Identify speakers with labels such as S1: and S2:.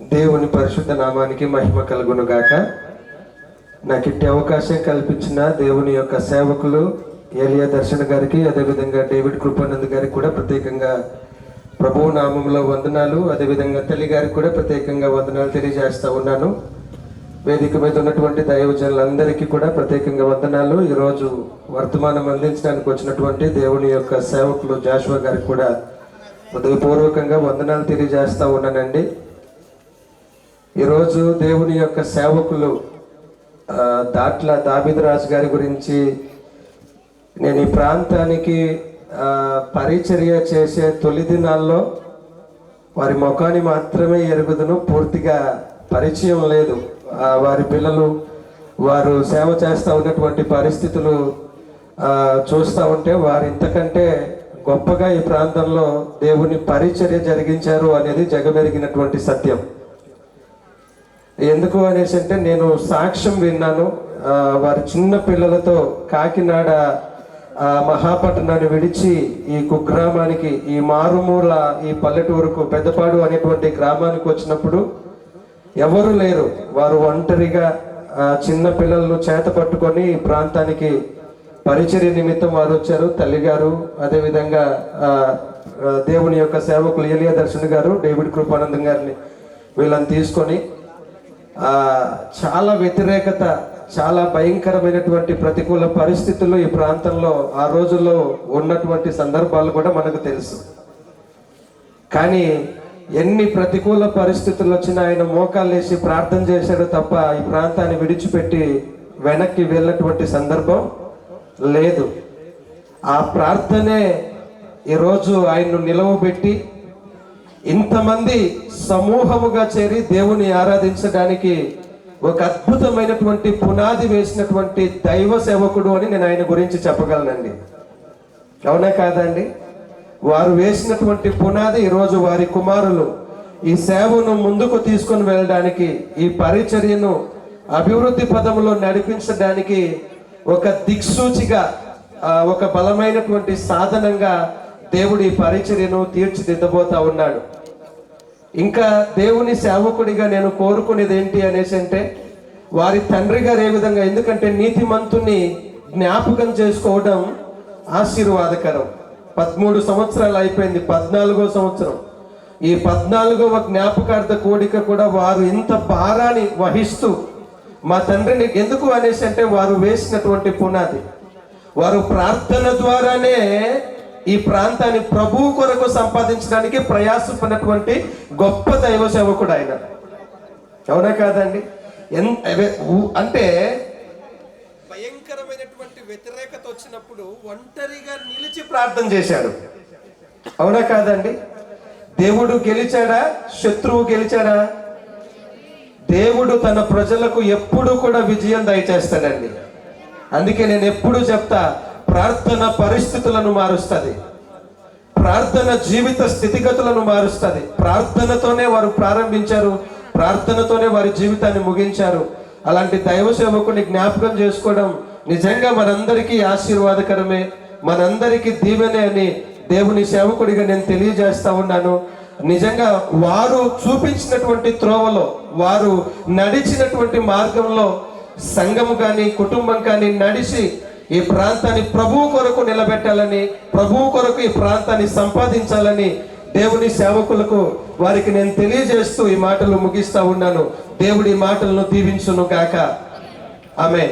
S1: దేవుని పరిశుద్ధ నామానికి మహిమ కలుగును గాక నాకు ఇట్టి అవకాశం కల్పించిన దేవుని యొక్క సేవకులు ఏలియా దర్శన గారికి అదేవిధంగా డేవిడ్ కృపానంద్ గారికి కూడా ప్రత్యేకంగా ప్రభువు నామంలో వందనాలు. అదేవిధంగా తల్లి గారికి కూడా ప్రత్యేకంగా వందనాలు తెలియజేస్తూ ఉన్నాను. వేదిక మీద ఉన్నటువంటి దైవజనులందరికీ కూడా ప్రత్యేకంగా వందనాలు. ఈరోజు వర్తమానం అందించడానికి వచ్చినటువంటి దేవుని యొక్క సేవకులు జాషువా గారికి కూడా హృదయపూర్వకంగా వందనాలు తెలియజేస్తూ ఉన్నానండి. ఈరోజు దేవుని యొక్క సేవకులు దాట్ల దాబిదరాజు గారి గురించి నేను ఈ ప్రాంతానికి పరిచర్య చేసే తొలి దినాల్లో వారి ముఖాన్ని మాత్రమే ఎరుగుదును. పూర్తిగా పరిచయం లేదు. వారి పిల్లలు వారు సేవ చేస్తూ ఉన్నటువంటి పరిస్థితులు చూస్తూ ఉంటే వారు ఇంతకంటే గొప్పగా ఈ ప్రాంతంలో దేవుని పరిచర్య జరిగించారు అనేది జగమెరిగినటువంటి సత్యం. ఎందుకు అనేసి అంటే నేను సాక్ష్యం విన్నాను. వారి చిన్న పిల్లలతో కాకినాడ మహాపట్టణాన్ని విడిచి ఈ కుగ్రామానికి ఈ మారుమూల ఈ పల్లెటూరుకు పెద్దపాడు అనేటువంటి గ్రామానికి వచ్చినప్పుడు ఎవరు లేరు. వారు ఒంటరిగా చిన్న పిల్లలను చేత పట్టుకొని ఈ ప్రాంతానికి పరిచర్య నిమిత్తం వారు వచ్చారు. తల్లిగారు అదేవిధంగా దేవుని యొక్క సేవకులు ఏలియా దర్శన్ గారు డేవిడ్ కృపానందం గారిని వీళ్ళని తీసుకొని చాలా వ్యతిరేకత చాలా భయంకరమైనటువంటి ప్రతికూల పరిస్థితులు ఈ ప్రాంతంలో ఆ రోజుల్లో ఉన్నటువంటి సందర్భాలు కూడా మనకు తెలుసు. కానీ ఎన్ని ప్రతికూల పరిస్థితులు వచ్చినా ఆయన మోకాలు వేసి ప్రార్థన చేశాడు తప్ప ఈ ప్రాంతాన్ని విడిచిపెట్టి వెనక్కి వెళ్ళినటువంటి సందర్భం లేదు. ఆ ప్రార్థనే ఈరోజు ఆయన్ను నిలవబెట్టి ఇంతమంది సమూహముగా చేరి దేవుని ఆరాధించడానికి ఒక అద్భుతమైనటువంటి పునాది వేసినటువంటి దైవ సేవకుడు అని నేను ఆయన గురించి చెప్పగలనండి. అవునా కాదండి? వారు వేసినటువంటి పునాది ఈరోజు వారి కుమారులు ఈ సేవను ముందుకు తీసుకొని వెళ్ళడానికి ఈ పరిచర్యను అభివృద్ధి పదంలో నడిపించడానికి ఒక దిక్సూచిగా ఒక బలమైనటువంటి సాధనంగా దేవుడి ఈ పరిచర్యను తీర్చిదిద్దబోతా ఉన్నాడు. ఇంకా దేవుని సేవకుడిగా నేను కోరుకునేది ఏంటి అనేసి అంటే వారి తండ్రి గారు ఏ విధంగా ఎందుకంటే నీతిమంతుని జ్ఞాపకం చేసుకోవడం ఆశీర్వాదకరం. పదమూడు సంవత్సరాలు అయిపోయింది పద్నాలుగో సంవత్సరం. ఈ పద్నాలుగవ జ్ఞాపకార్థ కోడిక కూడా వారు ఇంత భారాన్ని వహిస్తూ మా తండ్రిని ఎందుకు అనేసి అంటే వారు వేసినటువంటి పునాది. వారు ప్రార్థన ద్వారానే ఈ ప్రాంతాన్ని ప్రభు కొరకు సంపాదించడానికి ప్రయాసపడినటువంటి గొప్ప దైవ సేవకుడు ఆయన. అవునా కాదండి? అంటే భయంకరమైనటువంటి వ్యతిరేకత వచ్చినప్పుడు ఒంటరిగా నిలిచి ప్రార్థన చేశాడు. అవునా కాదండి? దేవుడు గెలిచాడా? శత్రువు గెలిచాడా? దేవుడు తన ప్రజలకు ఎప్పుడు కూడా విజయం దయచేస్తాడండి. అందుకే నేను ఎప్పుడు చెప్తా ప్రార్థన పరిస్థితులను మారుస్తుంది. ప్రార్థన జీవిత స్థితిగతులను మారుస్తుంది. ప్రార్థనతోనే వారు ప్రారంభించారు. ప్రార్థనతోనే వారి జీవితాన్ని ముగించారు. అలాంటి దైవ సేవకుని జ్ఞాపకం చేసుకోవడం నిజంగా మనందరికీ ఆశీర్వాదకరమే. మనందరికీ దీవెనే అని దేవుని సేవకుడిగా నేను తెలియజేస్తా ఉన్నాను. నిజంగా వారు చూపించినటువంటి త్రోవలో వారు నడిచినటువంటి మార్గంలో సంఘము కానీ కుటుంబం కానీ నడిచి ఈ ప్రాంతాన్ని ప్రభువు కొరకు నిలబెట్టాలని ప్రభువు కొరకు ఈ ప్రాంతాన్ని సంపాదించాలని దేవుని సేవకులకు వారికి నేను తెలియజేస్తూ ఈ మాటలు ముగిస్తా ఉన్నాను. దేవుడి మాటలను దీవించును కాక ఆమె